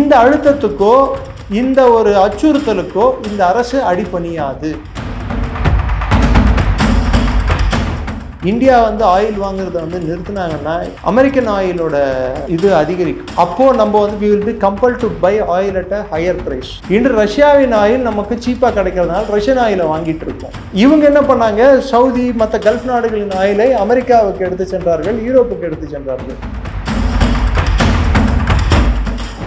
இந்த அழுத்தத்துக்கோ இந்த ஒரு அச்சுறுத்தலுக்கோ இந்த அரசு அடிபணியாது. இந்தியா வந்து ஆயில் வாங்குறத வந்து நிறுத்தினாங்கன்னா அமெரிக்கன் ஆயிலோட இது அதிகரிக்கும். அப்போ நம்ம வந்து we will be compel to buy oil at a higher price இன்று ரஷ்யாவின் ஆயில் நமக்கு சீப்பாக கிடைக்கிறதுனால ரஷ்யன் ஆயிலை வாங்கிட்டு இருக்கோம். இவங்க என்ன பண்ணாங்க? சவுதி மற்ற கல்ஃப் நாடுகளின் ஆயிலை அமெரிக்காவுக்கு எடுத்து சென்றார்கள் யூரோப்புக்கு எடுத்து சென்றார்கள்.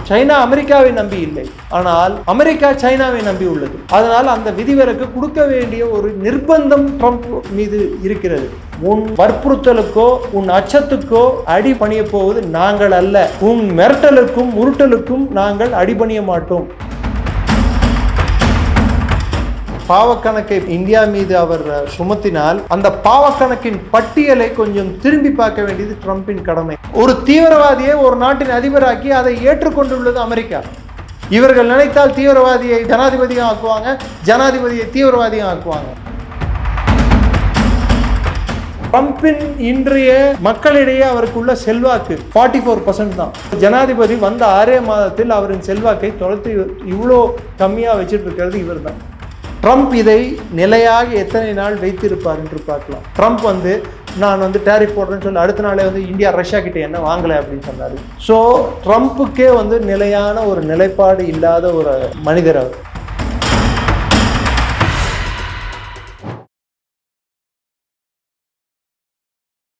சைனா அமெரிக்காவை நம்பி இல்லை. ஆனால் அமெரிக்கா சைனாவை நம்பி உள்ளது. அதனால் அந்த விதிவிலக்கு கொடுக்க வேண்டிய ஒரு நிர்பந்தம் ட்ரம்ப் மீது இருக்கிறது. உன் வற்புறுத்தலுக்கோ உன் அச்சத்துக்கோ அடி பணிய போவது நாங்கள் அல்ல. உன் மிரட்டலுக்கும் உருட்டலுக்கும் நாங்கள் அடிபணிய மாட்டோம். பாவக்கணக்கை இந்தியா மீது அவர் சுமத்தினால் அந்த பாவக்கணக்கின் பட்டியலை கொஞ்சம் திரும்பி பார்க்க வேண்டியது ட்ரம்பின் கடமை. ஒரு தீவிரவாதியை ஒரு நாட்டின் அதிபராக்கி அதை ஏற்றுக்கொண்டுள்ளது அமெரிக்கா. இவர்கள் நினைத்தால் தீவிரவாதியை ஜனாதிபதியும் ஆக்குவாங்க ஜனாதிபதியை தீவிரவாதியும் ஆக்குவாங்க. ட்ரம்பின் இன்றைய மக்களிடையே அவருக்குள்ள செல்வாக்கு ஃபார்ட்டி ஃபோர் பர்சன்ட் தான். ஜனாதிபதி வந்த ஆறே மாதத்தில் அவரின் செல்வாக்கை தொலைத்து இவ்வளோ கம்மியாக வச்சுட்டு இருக்கிறது இவர் தான் ட்ரம்ப் இதை நிலையாக எத்தனை நாள் வைத்திருப்பார் என்று பார்க்கலாம். ட்ரம்ப் வந்து நான் வந்து டேரிஃப் போடுறேன்னு சொல்லி அடுத்த நாளே வந்து இந்தியா ரஷ்யா கிட்ட என்ன வாங்கலை? அப்படின்னு சொன்னார். ஸோ ட்ரம்ப்புக்கே வந்து நிலையான ஒரு நிலைப்பாடு இல்லாத ஒரு மனிதர் அவர்.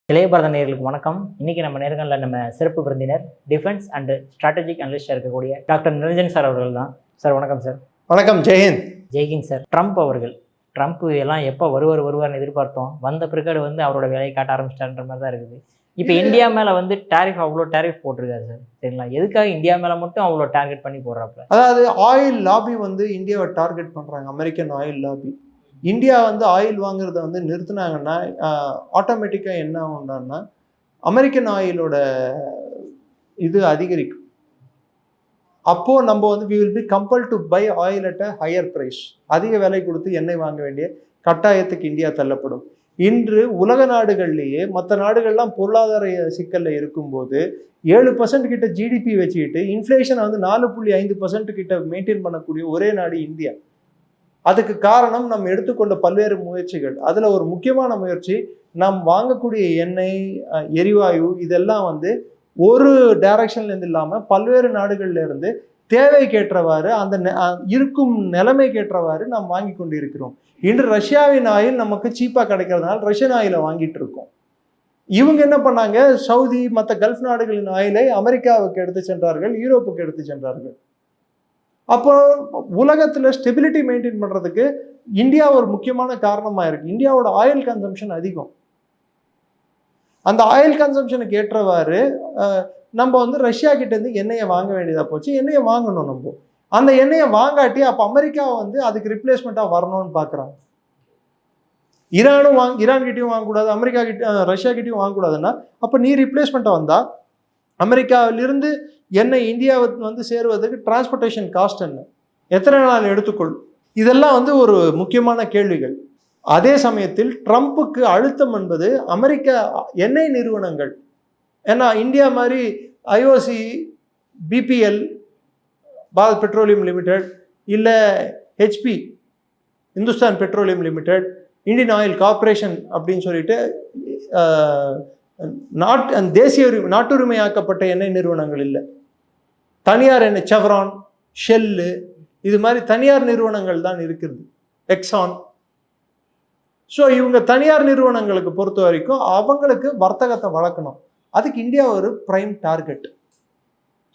இளைய பாரத வணக்கம். இன்னைக்கு நம்ம நேர்களில் நம்ம சிறப்பு விருந்தினர் டிஃபென்ஸ் அண்ட் ஸ்ட்ராட்டஜிக் அனலிஸ்டாக இருக்கக்கூடிய டாக்டர் நிரஞ்சன் சார் அவர்கள் தான். சார் வணக்கம் சார். வணக்கம் ஜெயந்த் ஜெய்கின் சார். ட்ரம்ப் அவர்கள். ட்ரம்ப் எல்லாம் எப்போ வருவார் வருவார்னு எதிர்பார்த்தோம். வந்த பிறகு வந்து அவரோட வேலையை காட்ட ஆரம்பிச்சிட்டான்ற மாதிரி தான் இருக்குது. இப்போ இந்தியா மேலே வந்து டேரிஃப் அவ்வளோ டேரிஃப் போட்டிருக்காரு சார். சரிங்களா? எதுக்காக இந்தியா மேலே மட்டும் அவ்வளோ டார்கெட் பண்ணி போடுறாப்புல? அதாவது ஆயில் லாபி வந்து இந்தியாவை டார்கெட் பண்ணுறாங்க அமெரிக்கன் ஆயில் லாபி இந்தியா வந்து ஆயில் வாங்குறத வந்து நிறுத்தினாங்கன்னா ஆட்டோமேட்டிக்காக என்ன ஆகும்னா அமெரிக்கன் ஆயிலோட இது அதிகரிக்கும். அப்போது நம்ம வந்து we will be compel to buy oil at a higher price அதிக விலை கொடுத்து எண்ணெய் வாங்க வேண்டிய கட்டாயத்துக்கு இந்தியா தள்ளப்படும். இன்று உலக நாடுகள்லேயே மற்ற நாடுகள்லாம் பொருளாதார சிக்கலில் இருக்கும்போது ஏழு பர்சன்ட் கிட்ட ஜிடிபி வச்சுக்கிட்டு இன்ஃப்ளேஷனை வந்து நாலு புள்ளி ஐந்து பர்சன்ட் கிட்ட மெயின்டைன் பண்ணக்கூடிய ஒரே நாடு இந்தியா. அதுக்கு காரணம் நம்ம எடுத்துக்கொண்ட பல்வேறு முயற்சிகள். அதில் ஒரு முக்கியமான முயற்சி நாம் வாங்கக்கூடிய எண்ணெய் எரிவாயு இதெல்லாம் வந்து ஒரு டைரக்ஷன்லேருந்து இல்லாமல் பல்வேறு நாடுகள்லேருந்து தேவைக்கேற்றவாறு அந்த நெ- அஹ், இருக்கும் நிலைமைக்கேற்றவாறு நாம் வாங்கி கொண்டு இருக்கிறோம் இன்று ரஷ்யாவின் ஆயில் நமக்கு சீப்பாக கிடைக்கிறதுனால ரஷ்யன் ஆயிலை வாங்கிட்டு இருக்கோம். இவங்க என்ன பண்ணாங்க? சவுதி மற்ற கல்ஃப் நாடுகளின் ஆயிலை அமெரிக்காவுக்கு எடுத்து சென்றார்கள் யூரோப்புக்கு எடுத்து சென்றார்கள். அப்போ உலகத்தில் ஸ்டெபிலிட்டி மெயின்டைன் பண்ணுறதுக்கு இந்தியா ஒரு முக்கியமான காரணமாக இருக்குது இந்தியாவோட ஆயில் கன்சம்ஷன் அதிகம். அந்த ஆயில் கன்சம்ஷனுக்கு ஏற்றவாறு நம்ம வந்து ரஷ்யா கிட்டேருந்து எண்ணெயை வாங்க வேண்டியதாக போச்சு. எண்ணெயை வாங்கணும் நம்ம. அந்த எண்ணெயை வாங்காட்டி அப்போ அமெரிக்கா வந்து அதுக்கு ரிப்ளேஸ்மெண்ட்டாக வரணும்னு பார்க்குறாங்க ஈரானும் வாங்க ஈரான்கிட்டையும் வாங்கக்கூடாது அமெரிக்கா கிட்ட ரஷ்யா கிட்டேயும் வாங்கக்கூடாதுன்னா அப்போ நீ ரிப்ளேஸ்மெண்ட்டாக வந்தால் அமெரிக்காவிலிருந்து எண்ணெய் இந்தியாவுக்கு வந்து சேருவதற்கு டிரான்ஸ்போர்ட்டேஷன் காஸ்ட் என்ன? எத்தனை நாள் எடுத்துக்கொள்? இதெல்லாம் வந்து ஒரு முக்கியமான கேள்விகள். அதே சமயத்தில் ட்ரம்ப்புக்கு அழுத்தம் என்பது அமெரிக்க எண்ணெய் நிறுவனங்கள். ஏன்னா இந்தியா மாதிரி IOC BPL Bharat petroleum limited இல்லை HP Hindustan petroleum limited Indian oil corporation அப்படின்னு சொல்லிட்டு நாட் தேசிய உரிமை நாட்டுரிமையாக்கப்பட்ட எண்ணெய் நிறுவனங்கள் இல்லை. தனியார் எண்ணெய் செவரான் ஷெல்லு இது மாதிரி தனியார் நிறுவனங்கள் தான் இருக்குது எக்ஸான் ஸோ இவங்க தனியார் நிறுவனங்களுக்கு பொறுத்த வரைக்கும் அவங்களுக்கு வர்த்தகத்தை வளர்க்கணும். அதுக்கு இந்தியா ஒரு பிரைம் டார்கெட்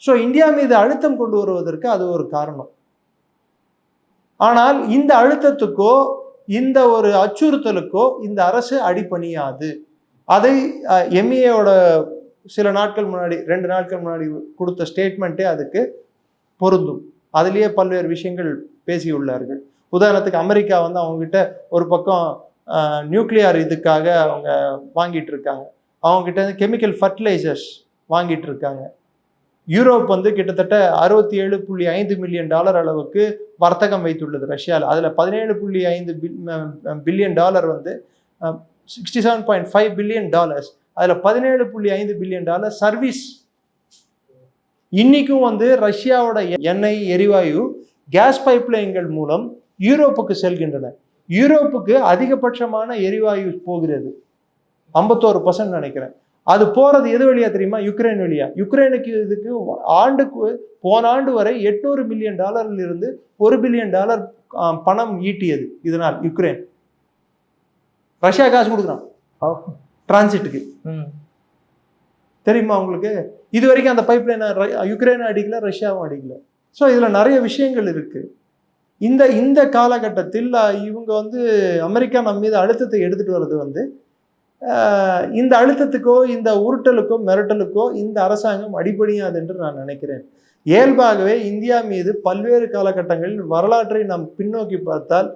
ஸோ இந்தியா மீது அழுத்தம் கொண்டு வருவதற்கு அது ஒரு காரணம். ஆனால் இந்த அழுத்தத்துக்கோ இந்த ஒரு அச்சுறுத்தலுக்கோ இந்த அரசு அடிபணியாது. அதை எம்ஏயோட சில நாட்கள் முன்னாடி ரெண்டு நாட்கள் முன்னாடி கொடுத்த ஸ்டேட்மெண்ட்டே அதுக்கு பொருந்தும். அதுலேயே பல்வேறு விஷயங்கள் பேசியுள்ளார்கள். உதாரணத்துக்கு அமெரிக்கா வந்து அவங்ககிட்ட ஒரு பக்கம் நியூக்ளியர் இதுக்காக அவங்க வாங்கிட்டு இருக்காங்க அவங்ககிட்ட இருந்து கெமிக்கல் ஃபர்டிலைசர்ஸ் வாங்கிட்டு இருக்காங்க யூரோப் வந்து கிட்டத்தட்ட அறுபத்தி ஏழு புள்ளி ஐந்து மில்லியன் டாலர் அளவுக்கு வர்த்தகம் வைத்துள்ளது ரஷ்யாவில் அதில் பதினேழு புள்ளி ஐந்து பில்லியன் டாலர் வந்து sixty seven point five billion dollars அதில் பதினேழு புள்ளி ஐந்து பில்லியன் டாலர் சர்வீஸ் இன்றைக்கும் வந்து ரஷ்யாவோட எண்ணெய் எரிவாயு கேஸ் பைப்லைன்கள் மூலம் யூரோப்புக்கு செல்கின்றன. யூரோப்புக்கு அதிகபட்சமான எரிவாயு போகிறது. ஐம்பத்தோரு பர்சன்ட் நினைக்கிறேன். அது போறது எது வழியா தெரியுமா? யுக்ரைன் வழியா. யுக்ரைனுக்கு இதுக்கு ஆண்டுக்கு போன ஆண்டு வரை எட்நூறு மில்லியன் டாலர்ல இருந்து ஒரு பில்லியன் டாலர் பணம் ஈட்டியது இதனால் யுக்ரைன். ரஷ்யா காசு கொடுக்குறான். டிரான்சிட்டுக்கு ம். தெரியுமா உங்களுக்கு? இது வரைக்கும் அந்த பைப் லைனை யுக்ரைனும் அடிக்கல ரஷ்யாவும் அடிக்கல. ஸோ இதில் நிறைய விஷயங்கள் இருக்கு. இந்த இந்த காலகட்டத்தில் இவங்க வந்து அமெரிக்கா நம்ம மீது அழுத்தத்தை எடுத்துகிட்டு வர்றது வந்து இந்த அழுத்தத்துக்கோ இந்த உருட்டலுக்கோ மிரட்டலுக்கோ இந்த அரசாங்கம் அடிபடியாது என்று நான் நினைக்கிறேன். இயல்பாகவே இந்தியா மீது பல்வேறு காலகட்டங்களில் வரலாற்றை நாம் பின்னோக்கி பார்த்தால்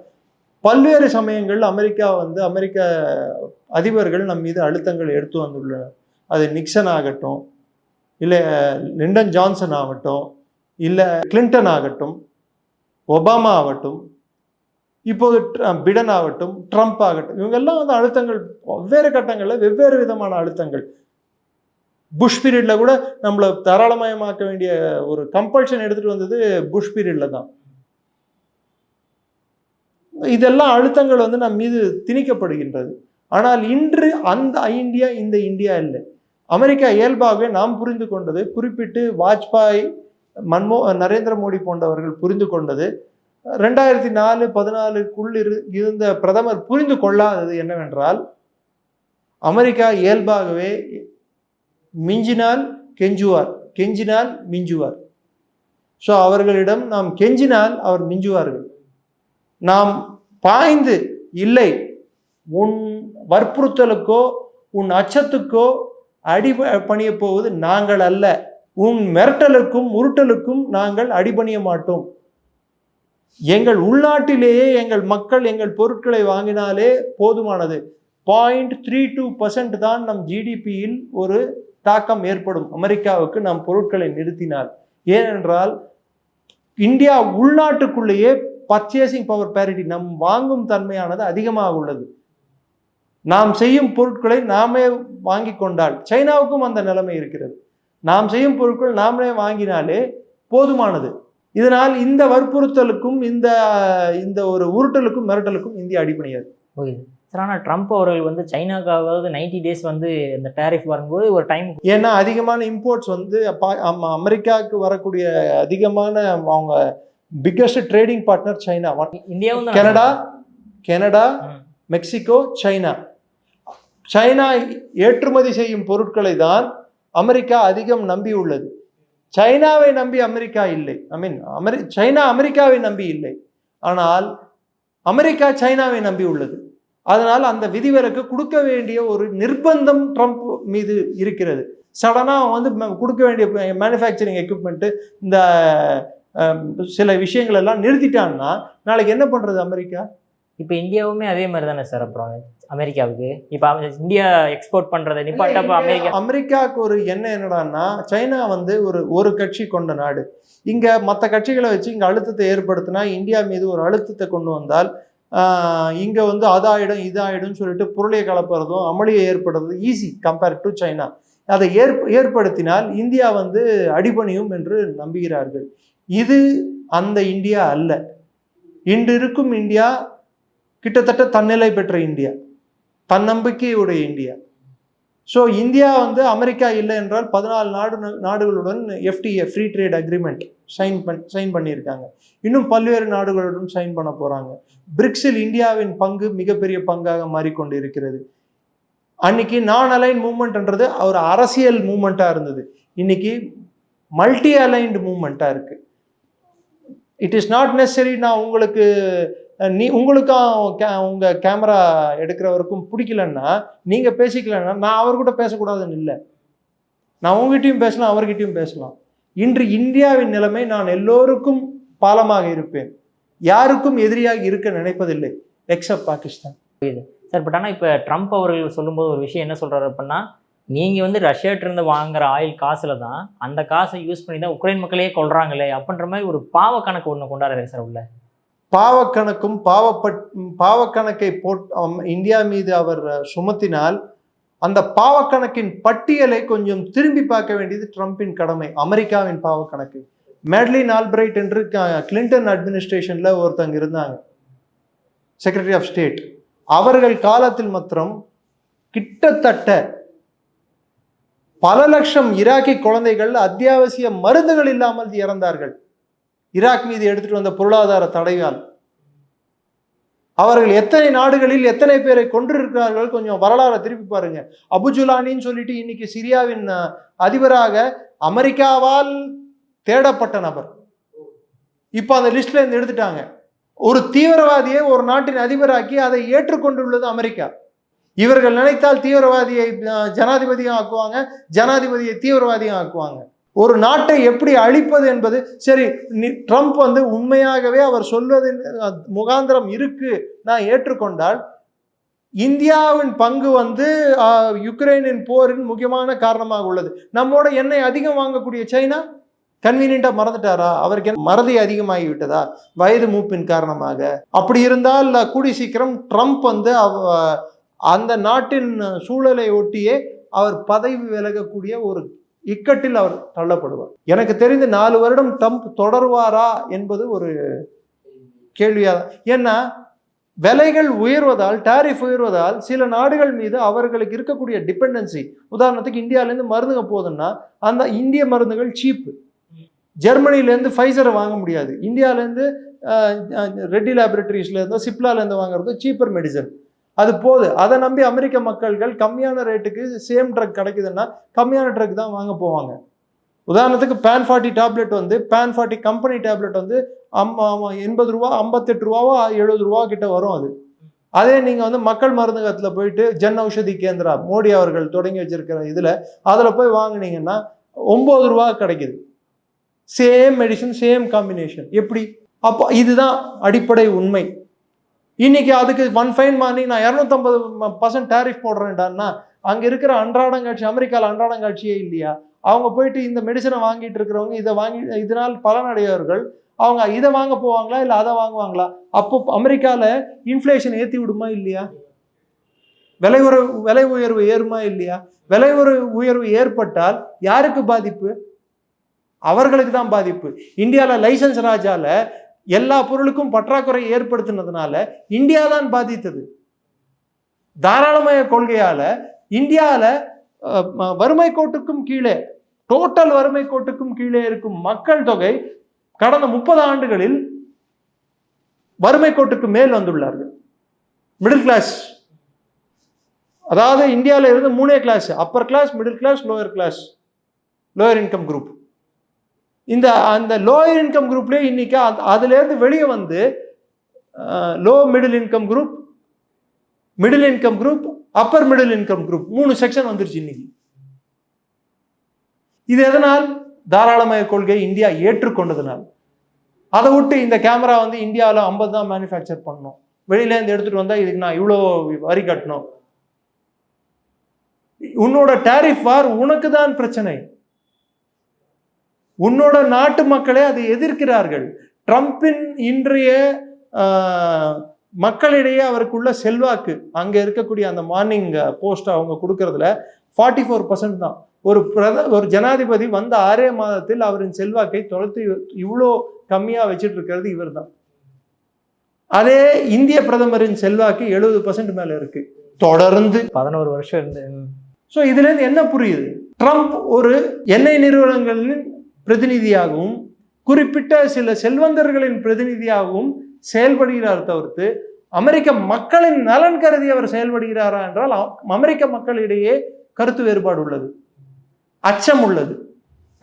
பல்வேறு சமயங்கள் அமெரிக்கா வந்து அமெரிக்க அதிபர்கள் நம் மீது அழுத்தங்கள் எடுத்து வந்துள்ளனர். அது நிக்சன் ஆகட்டும் இல்லை லிண்டன் ஜான்சன் ஆகட்டும் இல்லை கிளின்டன் ஆகட்டும் ஒபாமா ஆகட்டும் இப்போது பிடன் ஆகட்டும் ட்ரம்ப் ஆகட்டும் இவங்கெல்லாம் வந்து அழுத்தங்கள் வெவ்வேறு கட்டங்களில் வெவ்வேறு விதமான அழுத்தங்கள். புஷ் பீரியடில் கூட நம்மளை தாராளமயமாக்க வேண்டிய ஒரு கம்பல்ஷன் எடுத்துகிட்டு வந்தது புஷ் பீரியடில் தான். இதெல்லாம் அழுத்தங்கள் வந்து நம் மீது திணிக்கப்படுகின்றது. ஆனால் இன்று அந்த இந்தியா இந்த இந்தியா இல்லை. அமெரிக்கா இயல்பாகவே நாம் புரிந்து கொண்டது குறிப்பிட்டு வாஜ்பாய் மன்மோ நரேந்திர மோடி போன்றவர்கள் புரிந்து கொண்டது. ரெண்டாயிரத்தி நாலு பதினாலுக்குள் இரு இருந்த பிரதமர் புரிந்து கொள்ளாதது என்னவென்றால் அமெரிக்கா இயல்பாகவே மிஞ்சினால் கெஞ்சுவார் கெஞ்சினால் மிஞ்சுவார். ஸோ அவர்களிடம் நாம் கெஞ்சினால் அவர் மிஞ்சுவார்கள். நாம் பாய்ந்து இல்லை உன் வற்புறுத்தலுக்கோ உன் அச்சத்துக்கோ அடி பணிய போவது நாங்கள் அல்ல. உன் மிரட்டலுக்கும் உருட்டலுக்கும் நாங்கள் அடிபணிய மாட்டோம். எங்கள் உள்நாட்டிலேயே எங்கள் மக்கள் எங்கள் பொருட்களை வாங்கினாலே போதுமானது. பாயிண்ட் த்ரீ டூ பர்சன்ட் தான் நம் ஜிடிபியில் ஒரு தாக்கம் ஏற்படும். அமெரிக்காவுக்கு நம் பொருட்களை நிறுத்தினால். ஏனென்றால் இந்தியா உள்நாட்டுக்குள்ளேயே பர்ச்சேசிங் பவர் பேரிட்டி நம் வாங்கும் தன்மையானது அதிகமாக உள்ளது. நாம் செய்யும் பொருட்களை நாமே வாங்கி கொண்டால் சைனாவுக்கும் அந்த நிலைமை இருக்கிறது. நாம் செய்யும் பொருட்கள் நாமளே வாங்கினாலே போதுமானது. இதனால் இந்த வற்புறுத்தலுக்கும் இந்த இந்த ஒரு உருட்டலுக்கும் மிரட்டலுக்கும் இந்தியா அடிப்படையாது சார் ஆனால் ட்ரம்ப் அவர்கள் வந்து சைனாக்காவது நைன்டி டேஸ் வந்து இந்த டேரிஃப் வரும்போது ஒரு டைம் ஏன்னா அதிகமான இம்போர்ட்ஸ் வந்து அமெரிக்காவுக்கு வரக்கூடிய அதிகமான அவங்க பிக்கஸ்ட் ட்ரேடிங் பார்ட்னர் சைனா. இந்தியாவும் தான்? Canada Canada. Mexico China. China ஏற்றுமதி செய்யும் பொருட்களை தான் அமெரிக்கா அதிகம் நம்பி உள்ளது சைனாவை நம்பி அமெரிக்கா இல்லை. ஐ மீன் அமெரி சைனா அமெரிக்காவை நம்பி இல்லை. ஆனால் அமெரிக்கா சைனாவை நம்பி உள்ளது. அதனால் அந்த விதிவிலக்கு கொடுக்க வேண்டிய ஒரு நிர்பந்தம் ட்ரம்ப் மீது இருக்கிறது. சடனாக வந்து ம- கொடுக்க வேண்டிய மேனுஃபேக்சரிங் எக்யூப்மெண்ட்டு இந்த சில விஷயங்கள் எல்லாம் நிறுத்திட்டான்னா நாளைக்கு என்ன பண்ணுறது அமெரிக்கா? இப்போ இந்தியாவுமே அதே மாதிரி தானே சார் அப்புறம் அமெரிக்காவுக்கு? இப்போ இந்தியா எக்ஸ்போர்ட் பண்ணுறதை நிப்பாட்டப்போ அமெரிக்கா அமெரிக்காவுக்கு ஒரு என்ன என்னடான்னா சைனா வந்து ஒரு ஒரு கட்சி கொண்ட நாடு. இங்க மற்ற கட்சிகளை வச்சு இங்க அழுத்தத்தை ஏற்படுத்தினா இந்தியா மீது ஒரு அழுத்தத்தை கொண்டு வந்தால் இங்க வந்து அதாயிடும் இதாயிடும் சொல்லிட்டு பொருளையை கலப்புறதும் அமளியை ஏற்படுறது ஈஸி கம்பேர் டு சைனா. அதை ஏற்ப ஏற்படுத்தினால் இந்தியா வந்து அடிபணியும் என்று நம்புகிறார்கள். இது அந்த இந்தியா அல்ல. இன்று இருக்கும் இந்தியா கிட்டத்தட்ட தன்னிலை பெற்ற இந்தியா தன்னம்பிக்கையுடைய இந்தியா. ஸோ இந்தியா வந்து அமெரிக்கா இல்லை என்றால் பதினாலு நாடு நாடுகளுடன் FTA free trade agreement sign பண் சைன் பண்ணியிருக்காங்க. இன்னும் பல்வேறு நாடுகளுடன் சைன் பண்ண போகிறாங்க பிரிக்ஸில் இந்தியாவின் பங்கு மிகப்பெரிய பங்காக மாறிக்கொண்டு இருக்கிறது அன்னைக்கு நான் அலைன் மூமெண்ட்ன்றது ஒரு அரசியல் மூமெண்ட்டாக இருந்தது. இன்னைக்கு மல்டி அலைன்டு மூமெண்ட்டாக இருக்குது இட் இஸ் நாட் நெசரி நான் உங்களுக்கு நீ உங்களுக்கும் கே உங்கள் கேமரா எடுக்கிறவருக்கும் பிடிக்கலன்னா நீங்கள் பேசிக்கலன்னா நான் அவர்கிட்ட பேசக்கூடாதுன்னு இல்லை. நான் உங்ககிட்டையும் பேசலாம் அவர்கிட்டையும் பேசலாம். இன்று இந்தியாவின் நிலைமை நான் எல்லோருக்கும் பாலமாக இருப்பேன். யாருக்கும் எதிரியாக இருக்க நினைப்பதில்லை எக்ஸப்ட் பாகிஸ்தான். சார் பட் ஆனால் இப்போ ட்ரம்ப் அவர்கள் சொல்லும்போது ஒரு விஷயம் என்ன சொல்கிறாரு அப்படின்னா நீங்கள் வந்து ரஷ்யாட்டிருந்து வாங்குற ஆயில் காசில் தான் அந்த காசை யூஸ் பண்ணி தான் உக்ரைன் மக்களையே கொள்கிறாங்களே அப்படின்ற மாதிரி ஒரு பாவ கணக்கு ஒன்று கொண்டாடுறாரு சார் உள்ள. பாவக்கணக்கும் பாவப்பட் பாவக்கணக்கை போட் இந்தியா மீது அவர் சுமத்தினால் அந்த பாவக்கணக்கின் பட்டியலை கொஞ்சம் திரும்பி பார்க்க வேண்டியது ட்ரம்பின் கடமை அமெரிக்காவின் பாவக்கணக்கு. மேட்லின் ஆல்பிரைட் என்று க- கிளின்டன் அட்மினிஸ்ட்ரேஷனில் ஒருத்தங்க இருந்தாங்க. செக்ரட்டரி ஆஃப் ஸ்டேட் அவர்கள் காலத்தில் மாத்திரம் கிட்டத்தட்ட பல லட்சம் ஈராக்கி குழந்தைகள் அத்தியாவசிய மருந்துகள் இல்லாமல் இறந்தார்கள். ஈராக் மீது எடுத்துட்டு வந்த பொருளாதார தடையால் அவர்கள் எத்தனை நாடுகளில் எத்தனை பேரை கொன்றிருக்கிறார்கள் கொஞ்சம் வரலாறை திருப்பி பாருங்க. அபுஜுலானின்னு சொல்லிட்டு இன்னைக்கு சிரியாவின் அதிபராக அமெரிக்காவால் தேடப்பட்ட நபர். இப்போ அந்த லிஸ்ட்ல இருந்து எடுத்துட்டாங்க. ஒரு தீவிரவாதியை ஒரு நாட்டின் அதிபராக்கி அதை ஏற்றுக்கொண்டுள்ளது அமெரிக்கா. இவர்கள் நினைத்தால் தீவிரவாதியை ஜனாதிபதியும் ஆக்குவாங்க ஜனாதிபதியை தீவிரவாதியும் ஆக்குவாங்க. ஒரு நாட்டை எப்படி அழிப்பது என்பது சரி ட்ரம்ப் வந்து உண்மையாகவே அவர் சொல்வது முகாந்திரம் இருக்கு நான் ஏற்றுக்கொண்டால் இந்தியாவின் பங்கு வந்து யுக்ரைனின் போரின் முக்கியமான காரணமாக உள்ளது. நம்மோட எண்ணெய் அதிகம் வாங்கக்கூடிய சைனா கன்வீனியண்டா மறந்துட்டாரா? அவருக்கு மறதி அதிகமாகி விட்டதா? வயது மூப்பின் காரணமாக. அப்படி இருந்தால் கூடி சீக்கிரம் ட்ரம்ப் வந்து அவ- அந்த நாட்டின் சூழலை ஒட்டியே அவர் பதவி விலகக்கூடிய ஒரு இக்கட்டில் அவர் தள்ளப்படுவார். எனக்கு தெரிந்து நாலு வருடம் ட்ரம்ப் தொடர்வாரா என்பது ஒரு கேள்வியாக ஏன்னா விலைகள் உயர்வதால் டாரிஃப் உயர்வதால் சில நாடுகள் மீது அவர்களுக்கு இருக்கக்கூடிய டிபெண்டன்சி உதாரணத்துக்கு இந்தியாவிலேருந்து மருந்துங்க போகுதுன்னா அந்த இந்திய மருந்துகள் சீப்பு ஜெர்மனிலேருந்து ஃபைசரை வாங்க முடியாது. இந்தியாவிலேருந்து ரெட்டி லேபரேட்டரிஸ்லேருந்தோ சிப்லாலேருந்து வாங்குறது சீப்பர் மெடிசன் அது போகுது அதை நம்பி அமெரிக்க மக்கள்கள் கம்மியான ரேட்டுக்கு சேம் ட்ரக் கிடைக்குதுன்னா கம்மியான ட்ரக் தான் வாங்க போவாங்க. உதாரணத்துக்கு பேன் ஃபார்ட்டி டேப்லெட் வந்து பேன் ஃபார்ட்டி கம்பெனி டேப்லெட் வந்து எண்பது ரூபா ஐம்பத்தெட்டு ரூபாவோ எழுபது ரூபா கிட்ட வரும் அது. அதே நீங்கள் வந்து மக்கள் மருந்தகத்தில் போயிட்டு ஜன் ஔஷதி கேந்திரா மோடி அவர்கள் தொடங்கி வச்சிருக்கிற இதில் அதில் போய் வாங்குனீங்கன்னா ஒம்பது ரூபா கிடைக்குது. சேம் மெடிசன் சேம் காம்பினேஷன் எப்படி? அப்போ இதுதான் அடிப்படை உண்மை. இன்னைக்கு அதுக்கு ஒன் ஃபைன் மார்னிங் நான் இரநூத்தம்பது பர்சன்ட் டேரிஃப் போடுறேன்டான்னா அங்கே இருக்கிற அன்றாடங்காட்சி அமெரிக்காவில் அன்றாடங்காட்சியே இல்லையா? அவங்க போயிட்டு இந்த மெடிசனை வாங்கிட்டு இருக்கிறவங்க இதை வாங்கி இதனால் பலனடையவர்கள் அவங்க இதை வாங்க போவாங்களா இல்லை அதை வாங்குவாங்களா? அப்போ அமெரிக்காவில் இன்ஃப்ளேஷன் ஏற்றி விடுமா இல்லையா? விலை உயர்வு விலை உயர்வு ஏறுமா இல்லையா? விலை உயர்வு உயர்வு ஏற்பட்டால் யாருக்கு பாதிப்பு? அவர்களுக்கு தான் பாதிப்பு. இந்தியாவில் லைசன்ஸ் ராஜால எல்லா பொருளுக்கும் பற்றாக்குறை ஏற்படுத்தினதுனால இந்தியா தான் பாதித்தது. தாராளமய கொள்கையால இந்தியாவில் வறுமை கோட்டுக்கும் கீழே டோட்டல் வறுமை கோட்டுக்கும் கீழே இருக்கும் மக்கள் தொகை கடந்த முப்பது ஆண்டுகளில் வறுமை கோட்டுக்கு மேல் வந்துள்ளார்கள். மிடில் கிளாஸ் அதாவது இந்தியாவில் இருந்து மூணே class upper class middle class lower class lower income group இந்த அந்த லோயர் இன்கம் குரூப்லேயே இன்றைக்கி அது அதுலேருந்து வெளியே வந்து low middle income group middle income group upper middle income group மூணு செக்ஷன் வந்துருச்சு இன்னைக்கு. இது எதனால்? தாராளமய கொள்கை இந்தியா ஏற்றுக்கொண்டதுனால். அதை விட்டு இந்த கேமரா வந்து இந்தியாவில் ஐம்பது தான் மேனுஃபேக்சர் பண்ணணும் வெளியிலேருந்து எடுத்துகிட்டு வந்தால் இதுக்கு நான் இவ்வளோ வரி கட்டணும். உன்னோட டேரிஃப் வார் உனக்கு தான் பிரச்சனை. உன்னோட நாட்டு மக்களே அதை எதிர்க்கிறார்கள். ட்ரம்பின் இன்றைய மக்களிடையே அவருக்குள்ள செல்வாக்கு அங்கே இருக்கக்கூடிய அந்த மார்னிங் போஸ்ட் அவங்க கொடுக்கறதுல ஃபார்ட்டி ஃபோர் பர்சன்ட் தான். ஒரு பிரத ஒரு ஜனாதிபதி வந்த ஆறே மாதத்தில் அவரின் செல்வாக்கை தொலைத்து இவ்வளோ கம்மியாக வச்சுட்டு இருக்கிறது இவர் தான். அதே இந்திய பிரதமரின் செல்வாக்கு எழுபது பர்சன்ட் மேலே இருக்கு. தொடர்ந்து. பதினோரு வருஷம் இருந்து. ஸோ இதுலேருந்து என்ன புரியுது? ட்ரம்ப் ஒரு எண்ணெய் நிறுவனங்களின் பிரதிநிதியாகவும் குறிப்பிட்ட சில செல்வந்தர்களின் பிரதிநிதியாகவும் செயல்படுகிறார் தவிர்த்து அமெரிக்க மக்களின் நலன் கருதி அவர் செயல்படுகிறாரா என்றால் அமெரிக்க மக்களிடையே கருத்து வேறுபாடு உள்ளது. அச்சம் உள்ளது.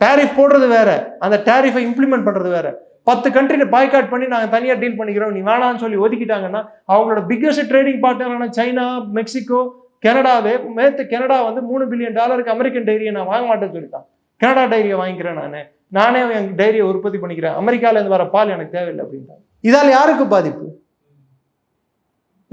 டேரிஃப் போடுறது வேற. அந்த டேரிஃபை இம்ப்ளிமெண்ட் பண்றது வேற. பத்து கண்ட்ரி பாய்காட் பண்ணி நாங்கள் தனியாக டீல் பண்ணிக்கிறோம். நீ வேணாம்னு சொல்லி ஒதுக்கிட்டாங்கன்னா அவங்களோட பிக்கஸ்ட் ட்ரேடிங் பார்ட்னரான சைனா மெக்சிகோ கனடாவே மேத்து கனடா வந்து மூணு பில்லியன் டாலருக்கு அமெரிக்கன் டைரியை நான் வாங்க மாட்டேன்னு சொல்லிட்டான். கனடா டைரியை வாங்கிக்கிறேன் நான். நானே என் டைரியை உற்பத்தி பண்ணிக்கிறேன். அமெரிக்காவிலேருந்து வர பால் எனக்கு தேவையில்லை அப்படின்றாங்க. இதால் யாருக்கு பாதிப்பு?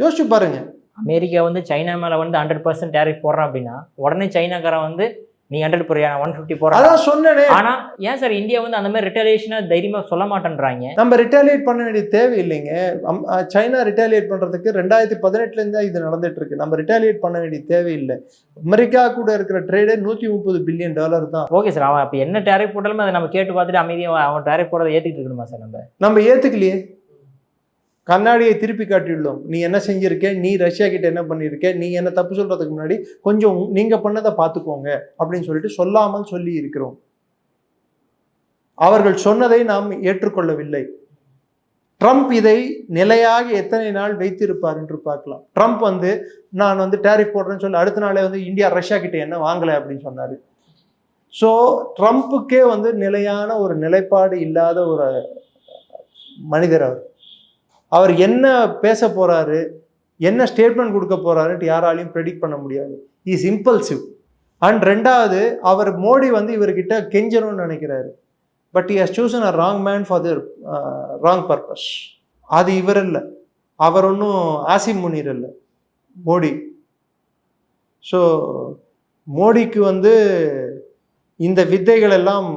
யோசிச்சு பாருங்க. அமெரிக்கா வந்து சைனா மேலே வந்து ஹண்ட்ரட் பர்சன்ட் டேரிஃப் போடுறான் அப்படின்னா உடனே சைனாக்காரன் வந்து நீ ஹண்ட்ரட் போறியா? ஒன் ஃபிஃப்டி போறா அதான் சொன்னேனே. ஆனா ஏன் சார் இந்தியா வந்து அந்த மாதிரி ரிட்டலேஷனா தைரியமா சொல்ல மாட்டேன்றாங்க? நம்ம ரிட்டாலியேட் பண்ண வேண்டிய தேவையில்லைங்க. அம்- அஹ் சைனா ரிட்டாலியேட் பண்றதுக்கு ரெண்டாயிரத்தி பதினெட்டுல இருந்து இது நடந்துட்டு இருக்கு நம்ம ரிட்டாலியேட் பண்ண வேண்டிய தேவையில்லை. அமெரிக்கா கூட இருக்கிற ட்ரேடே நூத்தி முப்பது பில்லியன் டாலர் தான். ஓகே சார் அவன் அப்ப என்ன டேரிஃப் போட்டாலுமே அதை நம்ம கேட்டு பார்த்துட்டு அமைதியா அவன் டேரிஃப் போடுறதை ஏத்துக்கிட்டு இருக்கணுமா சார் நம்ம? நம்ம ஏத்துக்கலையே. கண்ணாடியை திருப்பி காட்டியுள்ளோம். நீ என்ன செஞ்சிருக்க? நீ ரஷ்யா கிட்ட என்ன பண்ணியிருக்க நீ என்ன தப்பு சொல்றதுக்கு முன்னாடி கொஞ்சம் நீங்க பண்ணதை பார்த்துக்கோங்க அப்படின்னு சொல்லிட்டு சொல்லாமல் சொல்லி இருக்கிறோம். அவர்கள் சொன்னதை நாம் ஏற்றுக்கொள்ளவில்லை. ட்ரம்ப் இதை நிலையாக எத்தனை நாள் வைத்திருப்பார் என்று பார்க்கலாம். ட்ரம்ப் வந்து நான் வந்து டேரிஃப் போடுறேன்னு சொல்லி அடுத்த நாளே வந்து இந்தியா ரஷ்யா கிட்ட என்ன வாங்கலை அப்படின்னு சொன்னார். ஸோ ட்ரம்ப்புக்கே வந்து நிலையான ஒரு நிலைப்பாடு இல்லாத ஒரு மனிதர் அவர். அவர் என்ன பேச போகிறாரு என்ன ஸ்டேட்மெண்ட் கொடுக்க போகிறாருன்ட்டு யாராலையும் ப்ரெடிக்ட் பண்ண முடியாது. இஸ் இம்பல்சிவ் அண்ட் ரெண்டாவது அவர் மோடி வந்து இவர்கிட்ட கெஞ்சணும்னு நினைக்கிறாரு. But is has chosen a wrong man for the wrong purpose அது இவர் இல்லை. அவர் ஒன்றும் ஆசிம் முனீர் இல்லை. மோடி. ஸோ மோடிக்கு வந்து இந்த வித்தைகள் எல்லாம்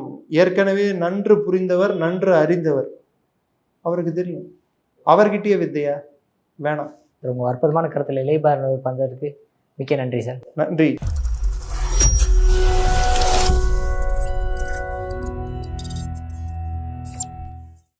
ஏற்கனவே நன்று புரிந்தவர் நன்று அறிந்தவர். அவருக்கு தெரியும். அவர்கிட்டயே வித்தையா? வேணாம். உங்க அற்புதமான கருத்துல இலைபார் பந்ததுக்கு மிக்க நன்றி சார். நன்றி.